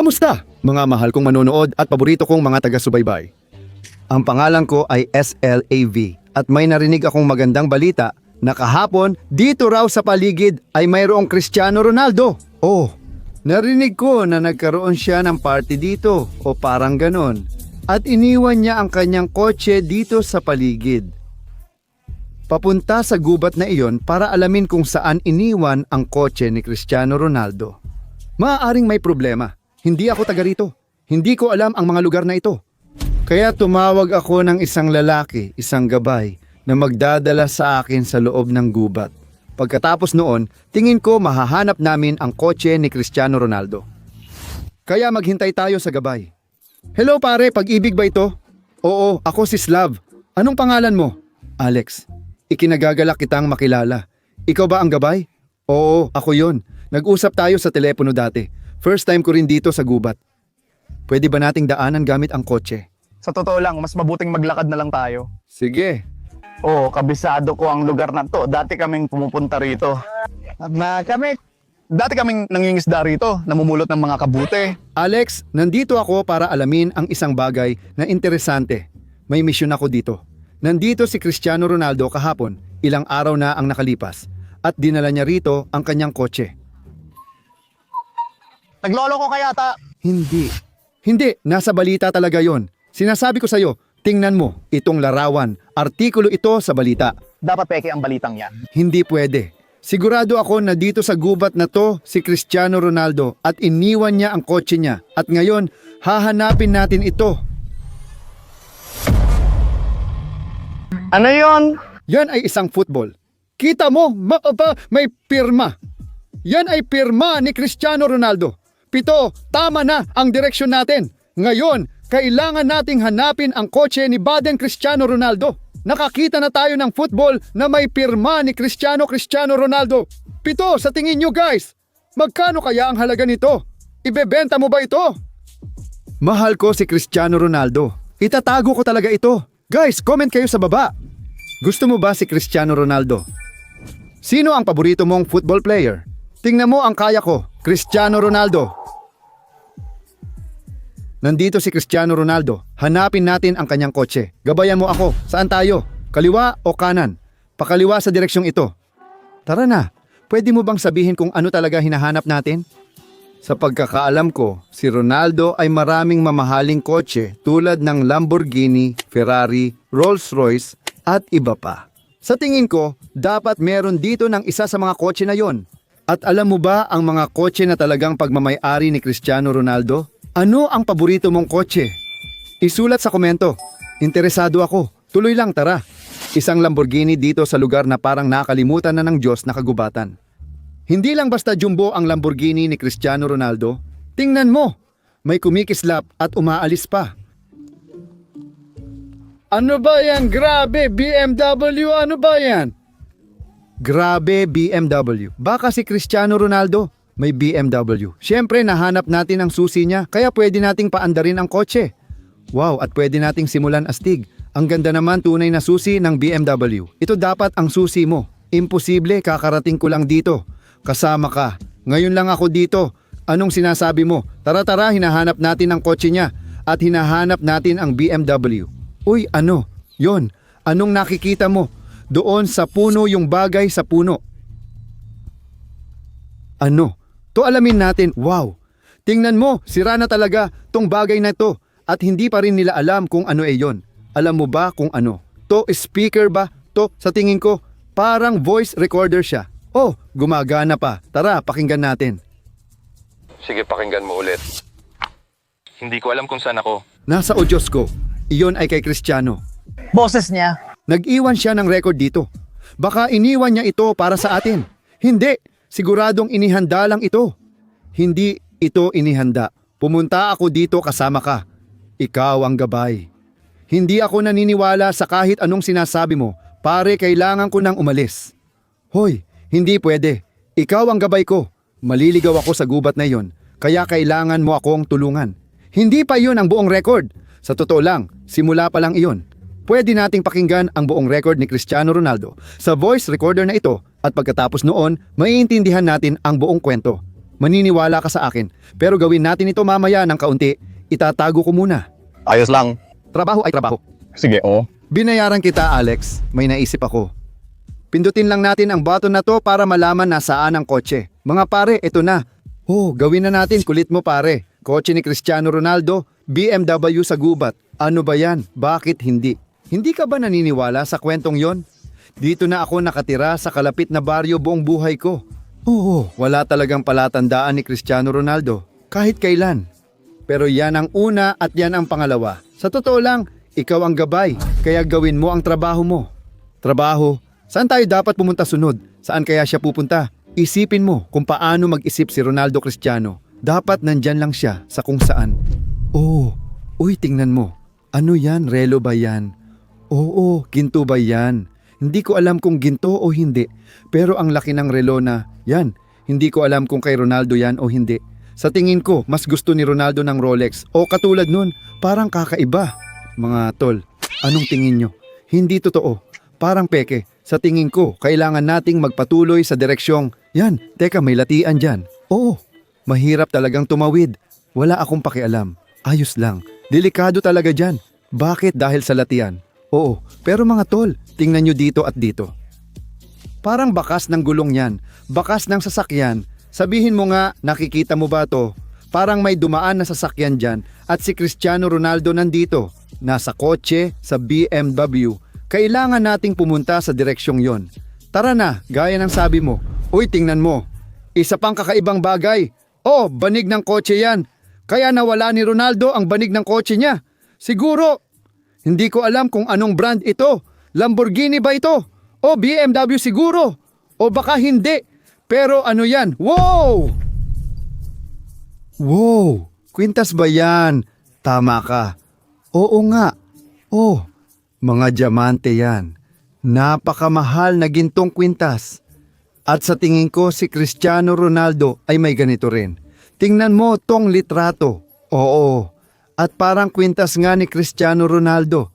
Kamusta, mga mahal kong manonood at paborito kong mga taga-subaybay? Ang pangalan ko ay SLAV at may narinig akong magandang balita na kahapon dito raw sa paligid ay mayroong Cristiano Ronaldo. Oh, narinig ko na nagkaroon siya ng party dito o parang ganon. At iniwan niya ang kanyang kotse dito sa paligid. Papunta sa gubat na iyon para alamin kung saan iniwan ang kotse ni Cristiano Ronaldo. Maaaring may problema. Hindi ako taga rito. Hindi ko alam ang mga lugar na ito. Kaya tumawag ako ng isang lalaki, isang gabay, na magdadala sa akin sa loob ng gubat. Pagkatapos noon, tingin ko mahahanap namin ang kotse ni Cristiano Ronaldo. Kaya maghintay tayo sa gabay. Hello pare, pag-ibig ba ito? Oo, ako si Slav. Anong pangalan mo? Alex. Ikinagagalak kitang makilala. Ikaw ba ang gabay? Oo, ako yon. Nag-usap tayo sa telepono dati. First time ko rin dito sa gubat. Pwede ba nating daanan gamit ang kotse? Sa totoo lang, mas mabuting maglakad na lang tayo. Sige. Oo, kabisado ko ang lugar na to. Dati kaming pumupunta rito. Na kami, dati kaming nangingisda rito, namumulot ng mga kabute. Alex, nandito ako para alamin ang isang bagay na interesante. May misyon ako dito. Nandito si Cristiano Ronaldo kahapon, ilang araw na ang nakalipas, at dinala niya rito ang kanyang kotse. Naglolo ko kaya ta. Hindi. Hindi, nasa balita talaga yon. Sinasabi ko sa'yo, tingnan mo, itong larawan, artikulo ito sa balita. Dapat peke ang balitang yan. Hindi pwede. Sigurado ako na dito sa gubat na to si Cristiano Ronaldo at iniwan niya ang kotse niya at ngayon hahanapin natin ito. Ano yon? Yan ay isang football. Kita mo, ma- ba- may pirma. Yan ay pirma ni Cristiano Ronaldo. Pito, tama na ang direksyon natin. Ngayon, kailangan nating hanapin ang kotse ni Baden Cristiano Ronaldo. Nakakita na tayo ng football na may pirma ni Cristiano Cristiano Ronaldo. Pito, sa tingin nyo guys, magkano kaya ang halaga nito? Ibebenta mo ba ito? Mahal ko si Cristiano Ronaldo. Itatago ko talaga ito. Guys, comment kayo sa baba. Gusto mo ba si Cristiano Ronaldo? Sino ang paborito mong football player? Tingnan mo ang kaya ko, Cristiano Ronaldo. Nandito si Cristiano Ronaldo. Hanapin natin ang kanyang kotse. Gabayan mo ako. Saan tayo? Kaliwa o kanan? Pakaliwa sa direksyong ito. Tara na. Pwede mo bang sabihin kung ano talaga hinahanap natin? Sa pagkakaalam ko, si Ronaldo ay maraming mamahaling kotse tulad ng Lamborghini, Ferrari, Rolls-Royce at iba pa. Sa tingin ko, dapat meron dito ng isa sa mga kotse na yon. At alam mo ba ang mga kotse na talagang pagmamayari ni Cristiano Ronaldo? Ano ang paborito mong kotse? Isulat sa komento. Interesado ako. Tuloy lang tara. Isang Lamborghini dito sa lugar na parang nakalimutan na ng Diyos na kagubatan. Hindi lang basta jumbo ang Lamborghini ni Cristiano Ronaldo. Tingnan mo, may kumikislap at umaalis pa. Ano ba yan? Grabe, BMW, ano ba yan? Grabe, BMW. Baka si Cristiano Ronaldo may BMW. Siyempre, nahanap natin ang susi niya, kaya pwede nating paandarin ang kotse. Wow, at pwede nating simulan astig. Ang ganda naman tunay na susi ng BMW. Ito dapat ang susi mo. Imposible, kakarating ko lang dito. Kasama ka. Ngayon lang ako dito. Anong sinasabi mo? Tara-tara, hinahanap natin ang kotse niya at hinahanap natin ang BMW. Uy, ano? Yon, anong nakikita mo? Doon sa puno yung bagay sa puno. Ano? To alamin natin, wow. Tingnan mo, sira na talaga tong bagay na to at hindi pa rin nila alam kung ano e yon. Alam mo ba kung ano? To speaker ba? To sa tingin ko, parang voice recorder siya. Oh, gumagana pa. Tara, pakinggan natin. Sige, pakinggan mo ulit. Hindi ko alam kung saan ako. Nasa audios ko. Iyon ay kay Cristiano. Boses niya. Nag-iwan siya ng record dito. Baka iniwan niya ito para sa atin. Hindi, siguradong inihanda lang ito. Hindi ito inihanda. Pumunta ako dito kasama ka. Ikaw ang gabay. Hindi ako naniniwala sa kahit anong sinasabi mo. Pare, kailangan ko nang umalis. Hoy, hindi pwede. Ikaw ang gabay ko. Maliligaw ako sa gubat na iyon, kaya kailangan mo akong tulungan. Hindi pa iyon ang buong record. Sa totoo lang, simula pa lang iyon. Pwede nating pakinggan ang buong record ni Cristiano Ronaldo sa voice recorder na ito at pagkatapos noon, maiintindihan natin ang buong kwento. maniniwala ka sa akin. Pero gawin natin ito mamaya ng kaunti. Itatago ko muna. Ayos lang. Trabaho ay trabaho. Sige, oh. Binayaran kita, Alex. May naisip ako. Pindutin lang natin ang button na to para malaman na saan ang kotse. Mga pare, ito na. Oh, gawin na natin. Kulit mo pare. Kotse ni Cristiano Ronaldo, BMW sa gubat. Ano ba yan? Bakit hindi? Hindi ka ba naniniwala sa kwentong yon? Dito na ako nakatira sa kalapit na baryo buong buhay ko. Oo, wala talagang palatandaan ni Cristiano Ronaldo. Kahit kailan. Pero yan ang una at yan ang pangalawa. Sa totoo lang, ikaw ang gabay, kaya gawin mo ang trabaho mo. Trabaho? Saan tayo dapat pumunta sunod? Saan kaya siya pupunta? Isipin mo kung paano mag-isip si Ronaldo Cristiano. Dapat nandyan lang siya sa kung saan. Oh, uy tingnan mo. Ano yan? Relo ba yan? Oo, ginto ba yan? Hindi ko alam kung ginto o hindi. Pero ang laki ng relo na, yan. Hindi ko alam kung kay Ronaldo yan o hindi. Sa tingin ko, mas gusto ni Ronaldo ng Rolex. O katulad nun, parang kakaiba. Mga tol, anong tingin nyo? Hindi totoo. Parang peke. Sa tingin ko, kailangan nating magpatuloy sa direksyong, yan, teka may latian dyan. Oo, mahirap talagang tumawid. Wala akong pakialam. Ayos lang. Delikado talaga dyan. Bakit dahil sa latian? Oo, pero mga tol, tingnan nyo dito at dito. Parang bakas ng gulong yan, bakas ng sasakyan. Sabihin mo nga, nakikita mo ba to? Parang may dumaan na sasakyan dyan at si Cristiano Ronaldo nandito. Nasa kotse, sa BMW. Kailangan nating pumunta sa direksyong yon. Tara na, gaya ng sabi mo. Uy, tingnan mo. Isa pang kakaibang bagay. Oh, banig ng kotse yan. Kaya nawala ni Ronaldo ang banig ng kotse niya. Siguro, hindi ko alam kung anong brand ito. Lamborghini ba ito? O BMW siguro? O baka hindi. Pero ano yan? Wow! Wow! Kwintas ba yan? Tama ka. Oo nga. Oh, mga diamante yan. Napakamahal na gintong kwintas. At sa tingin ko si Cristiano Ronaldo ay may ganito rin. Tingnan mo tong litrato. Oo. At parang kwintas nga ni Cristiano Ronaldo.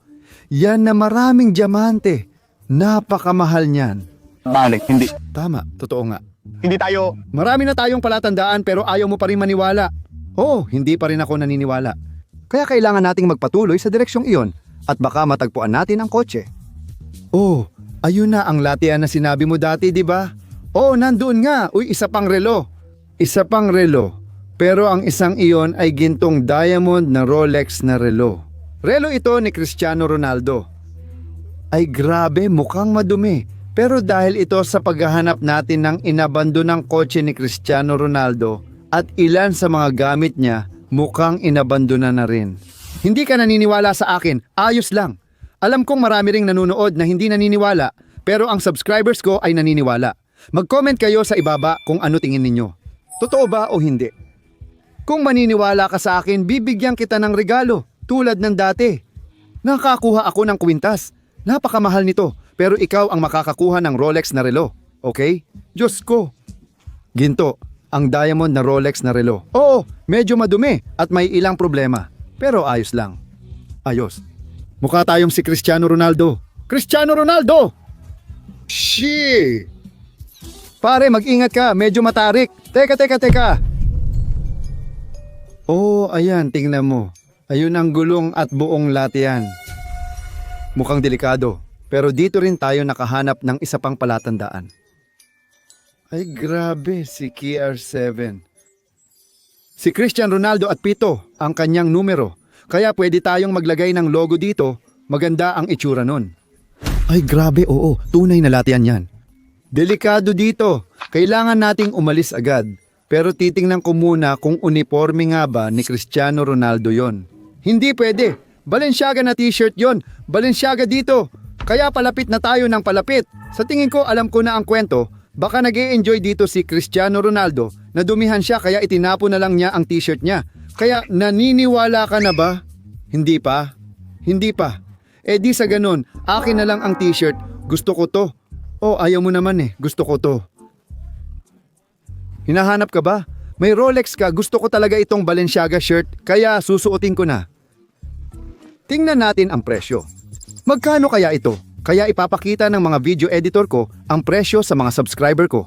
Yan na maraming diamante. Napakamahal niyan. Balik, hindi. Tama, totoo nga. Hindi tayo, Marami na tayong palatandaan pero ayaw mo pa rin maniwala. Oo, hindi pa rin ako naniniwala. Kaya kailangan nating magpatuloy sa direksyong iyon at baka matagpuan natin ang kotse. Oh, ayun na ang latian na sinabi mo dati, di ba? Oh, nandoon nga. Uy, isa pang relo. Isa pang relo. Pero ang isang iyon ay gintong diamond na Rolex na relo. Relo ito ni Cristiano Ronaldo. Ay grabe, mukhang madumi. Pero dahil ito sa paghahanap natin ng inabandonang kotse ni Cristiano Ronaldo at ilan sa mga gamit niya, mukhang inabandona na rin. Hindi ka naniniwala sa akin, ayos lang. Alam kong marami ring nanonood na hindi naniniwala, pero ang subscribers ko ay naniniwala. Mag-comment kayo sa ibaba kung ano tingin ninyo. Totoo ba o hindi? Kung maniniwala ka sa akin, bibigyan kita ng regalo, tulad ng dati. Nakakuha ako ng kwintas. Napakamahal nito, pero ikaw ang makakakuha ng Rolex na relo. Okay? Diyos ko. Ginto, ang diamond na Rolex na relo. Oo, medyo madumi at may ilang problema. Pero ayos lang. Ayos. Mukha tayong si Cristiano Ronaldo. Cristiano Ronaldo! Shit! Pare, mag-ingat ka. Medyo matarik. Teka, teka, teka. Oh, ayan, tingnan mo. Ayun ang gulong at buong latian. Mukhang delikado, pero dito rin tayo nakahanap ng isa pang palatandaan. Ay grabe, si KR7. Si Cristian Ronaldo at Pito ang kanyang numero, kaya pwede tayong maglagay ng logo dito, maganda ang itsura nun. Ay grabe, oo, tunay na latian yan. Delikado dito, kailangan nating umalis agad. Pero titingnan ko muna kung uniforme nga ba ni Cristiano Ronaldo yon. Hindi pwede. Balenciaga na t-shirt yon. Balenciaga dito. Kaya palapit na tayo ng palapit. Sa tingin ko alam ko na ang kwento. Baka nag enjoy dito si Cristiano Ronaldo. Nadumihan siya kaya itinapo na lang niya ang t-shirt niya. Kaya naniniwala ka na ba? Hindi pa. Hindi pa. Eh di sa ganun, akin na lang ang t-shirt. Gusto ko to. Oh, ayaw mo naman eh. Gusto ko to. Hinahanap ka ba? May Rolex ka, gusto ko talaga itong Balenciaga shirt, kaya susuotin ko na. Tingnan natin ang presyo. Magkano kaya ito? Kaya ipapakita ng mga video editor ko ang presyo sa mga subscriber ko.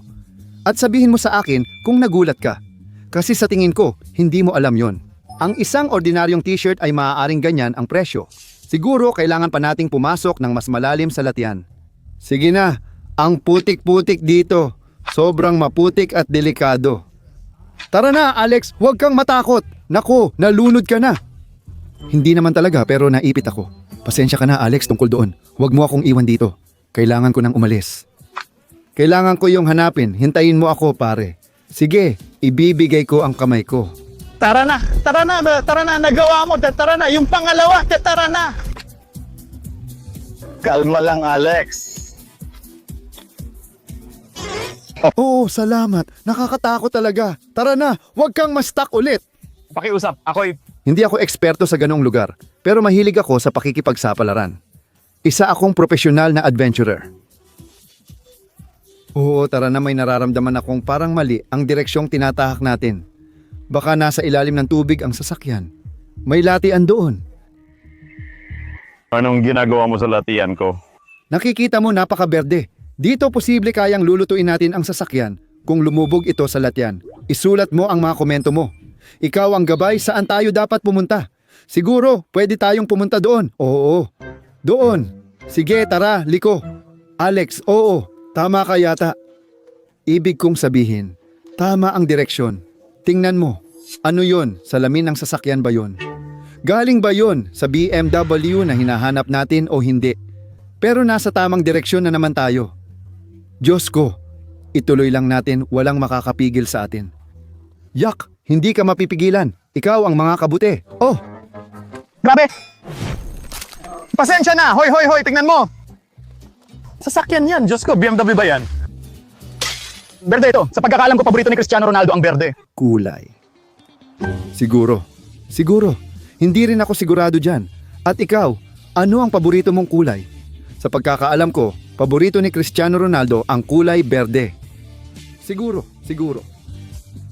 At sabihin mo sa akin kung nagulat ka. Kasi sa tingin ko, hindi mo alam yon. Ang isang ordinaryong t-shirt ay maaaring ganyan ang presyo. Siguro kailangan pa nating pumasok ng mas malalim sa latian. Sige na, ang putik-putik dito. Sobrang maputik at delikado. Tara na, Alex, huwag kang matakot. Nako, nalunod ka na. Hindi naman talaga pero naipit ako. Pasensya ka na, Alex, tungkol doon. Huwag mo akong iwan dito. Kailangan ko nang umalis. Kailangan ko yung hanapin. Hintayin mo ako, pare. Sige, ibibigay ko ang kamay ko. Tara na, tara na, tara na, nagawa mo, tara na, yung pangalawa, tara na. Kalma lang, Alex. Oo, salamat. Nakakatakot talaga. Tara na, huwag kang ma-stuck ulit. Pakiusap, ako'y Hindi ako eksperto sa ganong lugar, pero mahilig ako sa pakikipagsapalaran. Isa akong profesional na adventurer. Oo, tara na may nararamdaman akong parang mali ang direksyong tinatahak natin. Baka nasa ilalim ng tubig ang sasakyan. May latian doon. Anong ginagawa mo sa latian ko? Nakikita mo napakaberde. Dito posible kayang lulutuin natin ang sasakyan kung lumubog ito sa latyan. Isulat mo ang mga komento mo. Ikaw ang gabay saan tayo dapat pumunta. Siguro, pwede tayong pumunta doon. Oo. Doon. Sige, tara, liko. Alex, oo. Tama ka yata. Ibig kong sabihin, tama ang direksyon. Tingnan mo. Ano yon? Salamin ng sasakyan ba yon? Galing ba yon sa BMW na hinahanap natin o hindi? Pero nasa tamang direksyon na naman tayo. Diyos ko, ituloy lang natin walang makakapigil sa atin. Yak, hindi ka mapipigilan. Ikaw ang mga kabuti. Oh, Grabe! Pasensya na! Hoy, hoy, hoy! Tingnan mo! Sasakyan yan! Diyos ko, BMW ba yan? Berde ito. Sa pagkakalam ko, paborito ni Cristiano Ronaldo ang berde. kulay. Siguro. Siguro. Hindi rin ako sigurado dyan. At ikaw, ano ang paborito mong kulay? Sa pagkakaalam ko, paborito ni Cristiano Ronaldo ang kulay berde. Siguro, siguro.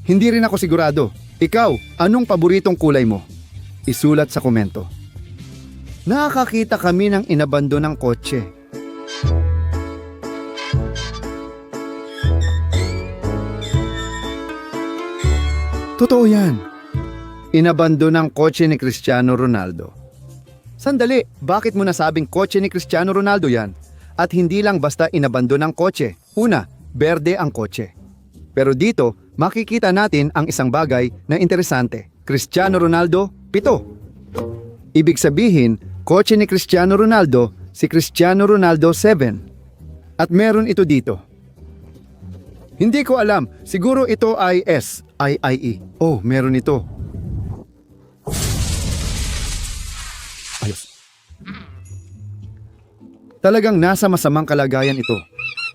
Hindi rin ako sigurado. Ikaw, anong paboritong kulay mo? Isulat sa komento. Nakakita kami ng inabando ng kotse. Totoo yan. Inabando ng kotse ni Cristiano Ronaldo. Sandali, bakit mo nasabing kotse ni Cristiano Ronaldo yan? At hindi lang basta inabando ng kotse. Una, berde ang kotse. Pero dito, makikita natin ang isang bagay na interesante. Cristiano Ronaldo, pito. Ibig sabihin, kotse ni Cristiano Ronaldo, si Cristiano Ronaldo 7. At meron ito dito. Hindi ko alam. Siguro ito ay S, I, I, E. Oh, meron ito. Talagang nasa masamang kalagayan ito.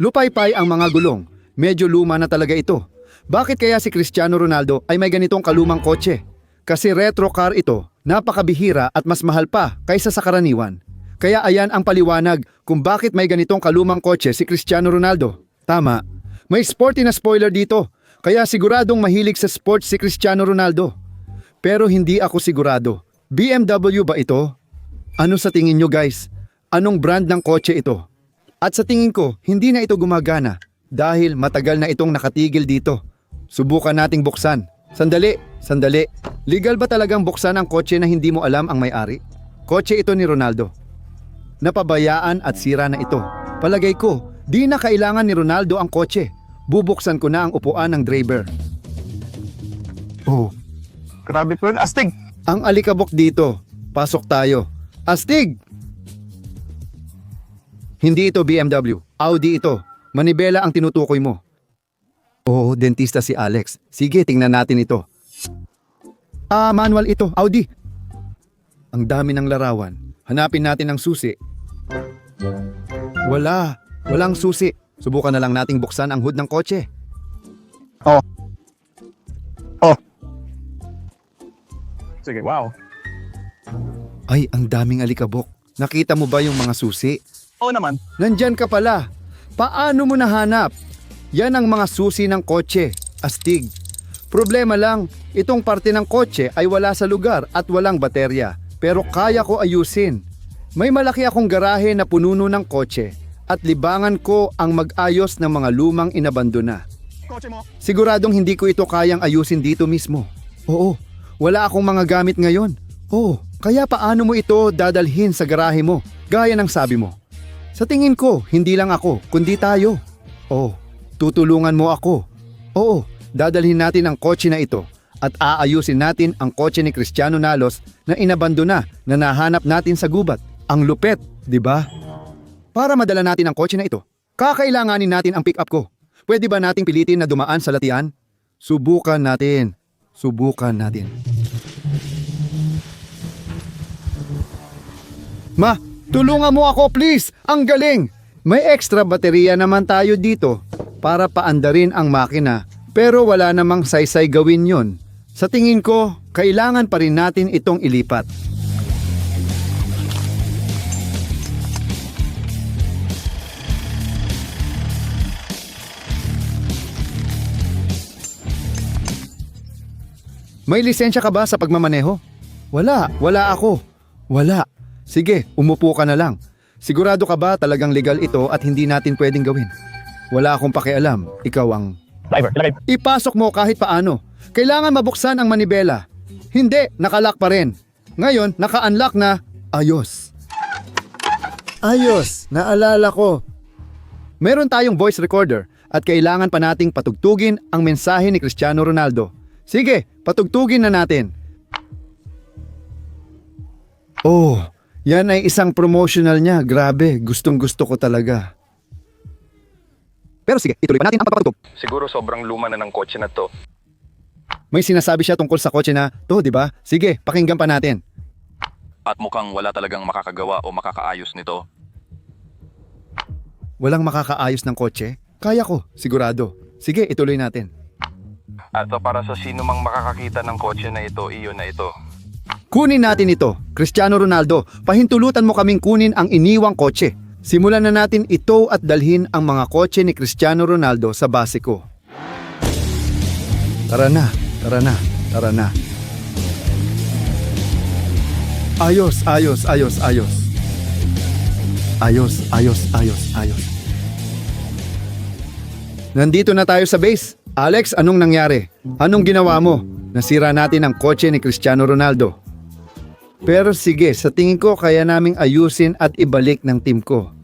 Lupaypay ang mga gulong. Medyo luma na talaga ito. Bakit kaya si Cristiano Ronaldo ay may ganitong kalumang kotse? Kasi retro car ito, napakabihira at mas mahal pa kaysa sa karaniwan. Kaya ayan ang paliwanag kung bakit may ganitong kalumang kotse si Cristiano Ronaldo. Tama, may sporty na spoiler dito, kaya siguradong mahilig sa sports si Cristiano Ronaldo. Pero hindi ako sigurado. BMW ba ito? Ano sa tingin nyo guys? Anong brand ng kotse ito? At sa tingin ko, hindi na ito gumagana dahil matagal na itong nakatigil dito. Subukan nating buksan. Sandali, sandali. Legal ba talagang buksan ang kotse na hindi mo alam ang may-ari? Kotse ito ni Ronaldo. Napabayaan at sira na ito. Palagay ko, di na kailangan ni Ronaldo ang kotse. Bubuksan ko na ang upuan ng driver. Oh, Grabe po yun. Astig! ang alikabok dito. Pasok tayo. Astig! Hindi ito BMW. Audi ito. Manibela ang tinutukoy mo. Oo, dentista si Alex. Sige, tingnan natin ito. Ah, manual ito. Audi. Ang dami ng larawan. Hanapin natin ang susi. Wala. Walang susi. Subukan na lang nating buksan ang hood ng kotse. Oh. Oh. Sige, wow. Ay, ang daming alikabok. Nakita mo ba yung mga susi? Oo naman. Nandyan ka pala. Paano mo nahanap? Yan ang mga susi ng kotse. Astig. Problema lang, itong parte ng kotse ay wala sa lugar at walang baterya. Pero kaya ko ayusin. May malaki akong garahe na pununo ng kotse at libangan ko ang mag-ayos ng mga lumang inabandona. kotse mo. Siguradong hindi ko ito kayang ayusin dito mismo. Oo, wala akong mga gamit ngayon. Oo, kaya paano mo ito dadalhin sa garahe mo, gaya ng sabi mo? Sa tingin ko, hindi lang ako, kundi tayo. Oo, tutulungan mo ako. Oo, dadalhin natin ang kotse na ito at aayusin natin ang kotse ni Cristiano Nalos na inabandona na nahanap natin sa gubat. Ang lupet, di ba? Para madala natin ang kotse na ito, kakailanganin natin ang pick-up ko. Pwede ba nating pilitin na dumaan sa latian? Subukan natin. Subukan natin. Ma, tulungan mo ako please! Ang galing! May extra baterya naman tayo dito para paandarin ang makina pero wala namang saysay gawin yon. Sa tingin ko, kailangan pa rin natin itong ilipat. May lisensya ka ba sa pagmamaneho? Wala, wala ako. Wala. Sige, umupo ka na lang. Sigurado ka ba talagang legal ito at hindi natin pwedeng gawin? Wala akong pakialam. Ikaw ang... Driver, ilagay. Ipasok mo kahit paano. Kailangan mabuksan ang manibela. Hindi, nakalock pa rin. Ngayon, naka-unlock na. Ayos. Ayos, naalala ko. Meron tayong voice recorder at kailangan pa nating patugtugin ang mensahe ni Cristiano Ronaldo. Sige, patugtugin na natin. Oh, yan ay isang promotional niya. Grabe, gustong gusto ko talaga. Pero sige, ituloy pa natin ang pagpapatugtog. Siguro sobrang luma na ng kotse na to. May sinasabi siya tungkol sa kotse na, to, di ba? Sige, pakinggan pa natin. At mukhang wala talagang makakagawa o makakaayos nito. Walang makakaayos ng kotse? Kaya ko, sigurado. Sige, ituloy natin. At para sa sino mang makakakita ng kotse na ito, iyon na ito. Kunin natin ito. Cristiano Ronaldo, pahintulutan mo kaming kunin ang iniwang kotse. Simulan na natin ito at dalhin ang mga kotse ni Cristiano Ronaldo sa base ko. Tara na, tara na, tara na. Ayos, ayos, ayos, ayos. Ayos, ayos, ayos, ayos. Nandito na tayo sa base. Alex, anong nangyari? Anong ginawa mo? Nasira natin ang kotse ni Cristiano Ronaldo. Pero sige, sa tingin ko kaya naming ayusin at ibalik ng team ko.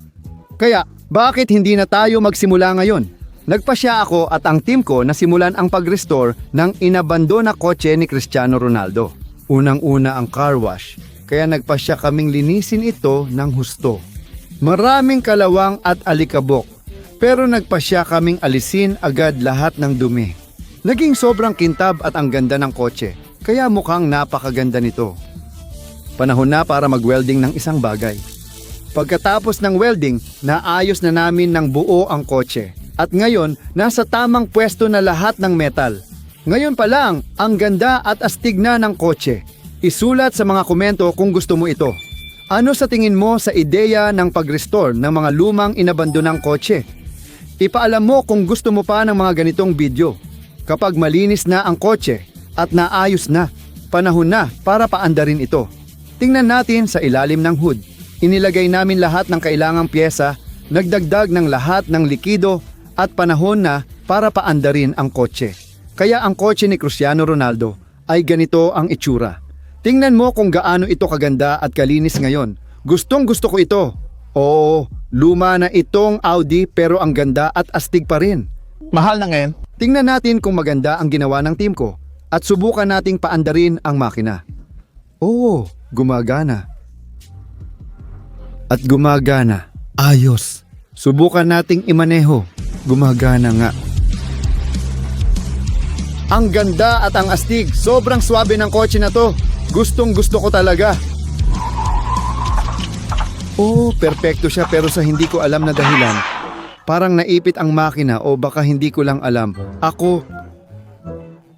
Kaya, bakit hindi na tayo magsimula ngayon? Nagpasya ako at ang team ko na simulan ang pag-restore ng inabandona kotse ni Cristiano Ronaldo. Unang-una ang car wash, kaya nagpasya kaming linisin ito ng husto. Maraming kalawang at alikabok, pero nagpasya kaming alisin agad lahat ng dumi. Naging sobrang kintab at ang ganda ng kotse, kaya mukhang napakaganda nito. Panahon na para mag-welding ng isang bagay. Pagkatapos ng welding, naayos na namin ng buo ang kotse. At ngayon, nasa tamang pwesto na lahat ng metal. Ngayon pa lang, ang ganda at astig na ng kotse. Isulat sa mga komento kung gusto mo ito. Ano sa tingin mo sa ideya ng pag-restore ng mga lumang inabandonang kotse? Ipaalam mo kung gusto mo pa ng mga ganitong video. Kapag malinis na ang kotse at naayos na, panahon na para paandarin ito. Tingnan natin sa ilalim ng hood. Inilagay namin lahat ng kailangang pyesa, nagdagdag ng lahat ng likido at panahon na para paandarin ang kotse. Kaya ang kotse ni Cristiano Ronaldo ay ganito ang itsura. Tingnan mo kung gaano ito kaganda at kalinis ngayon. Gustong gusto ko ito. Oo, luma na itong Audi pero ang ganda at astig pa rin. Mahal na ngayon. Tingnan natin kung maganda ang ginawa ng team ko at subukan nating paandarin ang makina. Oo, gumagana. At gumagana. Ayos. Subukan nating imaneho. Gumagana nga. Ang ganda at ang astig. Sobrang swabe ng kotse na to. Gustong gusto ko talaga. Oo, perpekto siya pero sa hindi ko alam na dahilan, Parang naipit ang makina o baka hindi ko lang alam. Ako,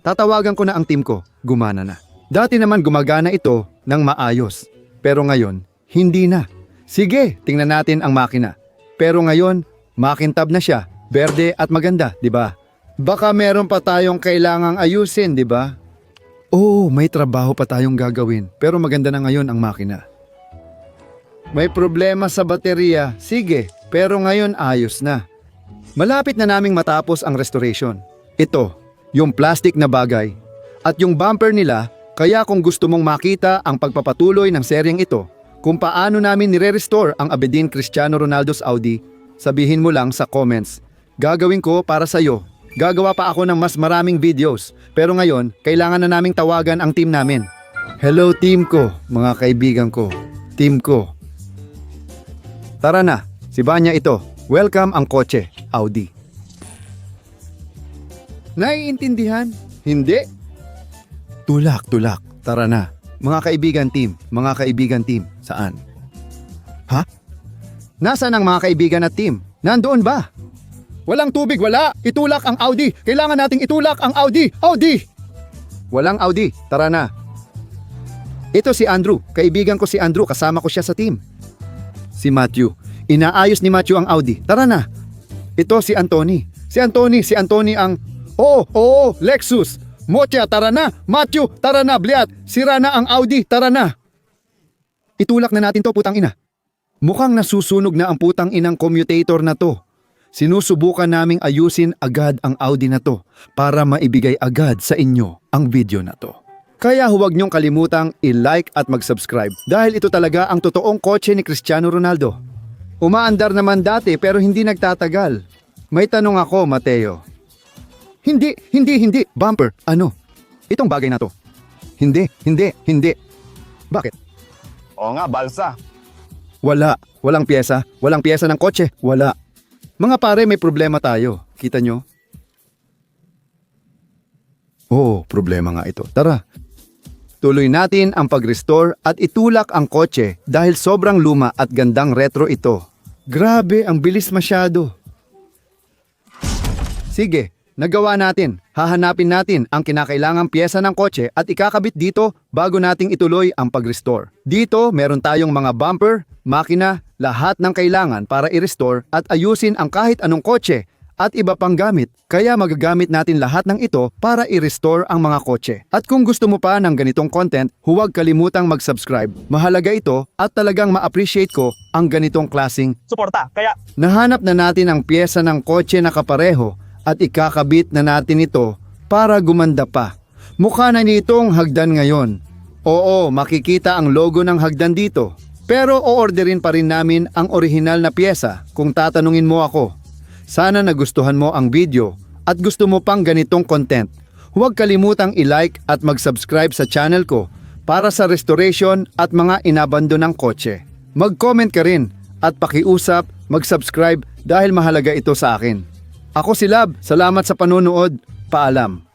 tatawagan ko na ang team ko. Gumana na. Dati naman gumagana ito ng maayos. Pero ngayon, hindi na. Sige, tingnan natin ang makina. Pero ngayon, makintab na siya. Berde at maganda, di ba? Baka meron pa tayong kailangang ayusin, di ba? Oo, may trabaho pa tayong gagawin. Pero maganda na ngayon ang makina. May problema sa baterya. Sige, pero ngayon ayos na. Malapit na naming matapos ang restoration. Ito, yung plastic na bagay. At yung bumper nila, kaya kung gusto mong makita ang pagpapatuloy ng seryeng ito, kung paano namin nire-restore ang Abedin Cristiano Ronaldo's Audi, sabihin mo lang sa comments. Gagawin ko para sa'yo. Gagawa pa ako ng mas maraming videos. Pero ngayon, kailangan na naming tawagan ang team namin. Hello team ko, mga kaibigan ko. Team ko. Tara na, si Banya ito. Welcome ang kotse, Audi. Naiintindihan? Hindi. Tulak, tulak. Tara na. Mga kaibigan team, mga kaibigan team, saan? Ha? Nasaan ang mga kaibigan at team? Nandoon ba? Walang tubig, wala. Itulak ang Audi. Kailangan nating itulak ang Audi. Audi! Walang Audi. Tara na. Ito si Andrew. Kaibigan ko si Andrew. Kasama ko siya sa team. Si Matthew. Inaayos ni Matthew ang Audi. Tara na. Ito si Anthony. Si Anthony, si Anthony ang... Oo, oo, Lexus. Mocha, tara na. Matthew, tara na. Bliat, sira na ang Audi. Tara na. Itulak na natin to, putang ina. Mukhang nasusunog na ang putang inang commutator na to. Sinusubukan naming ayusin agad ang Audi na to para maibigay agad sa inyo ang video na to. Kaya huwag niyong kalimutang i-like at mag-subscribe dahil ito talaga ang totoong kotse ni Cristiano Ronaldo. Umaandar naman dati pero hindi nagtatagal. May tanong ako, Mateo. Hindi, hindi, hindi. Bumper, ano? Itong bagay na to. Hindi, hindi, hindi. Bakit? Oo nga, balsa. Wala. Walang pyesa. Walang pyesa ng kotse. Wala. Mga pare, may problema tayo. Kita nyo? Oo, problema nga ito. Tara. Tuloy natin ang pag-restore at itulak ang kotse dahil sobrang luma at gandang retro ito. Grabe, ang bilis masyado. Sige, nagawa natin. Hahanapin natin ang kinakailangang pyesa ng kotse at ikakabit dito bago nating ituloy ang pag-restore. Dito, meron tayong mga bumper, makina, lahat ng kailangan para i-restore at ayusin ang kahit anong kotse at iba pang gamit. Kaya magagamit natin lahat ng ito para i-restore ang mga kotse. At kung gusto mo pa ng ganitong content, huwag kalimutang mag-subscribe. Mahalaga ito at talagang ma-appreciate ko ang ganitong klasing Suporta. Kaya, Nahanap na natin ang pyesa ng kotse na kapareho at ikakabit na natin ito para gumanda pa. Mukha na nitong hagdan ngayon. Oo, makikita ang logo ng hagdan dito. Pero o-orderin pa rin namin ang orihinal na pyesa kung tatanungin mo ako. Sana nagustuhan mo ang video at gusto mo pang ganitong content. Huwag kalimutang i-like at mag-subscribe sa channel ko para sa restoration at mga inabando ng kotse. Mag-comment ka rin at pakiusap, mag-subscribe dahil mahalaga ito sa akin. Ako si Lab, salamat sa panonood, paalam.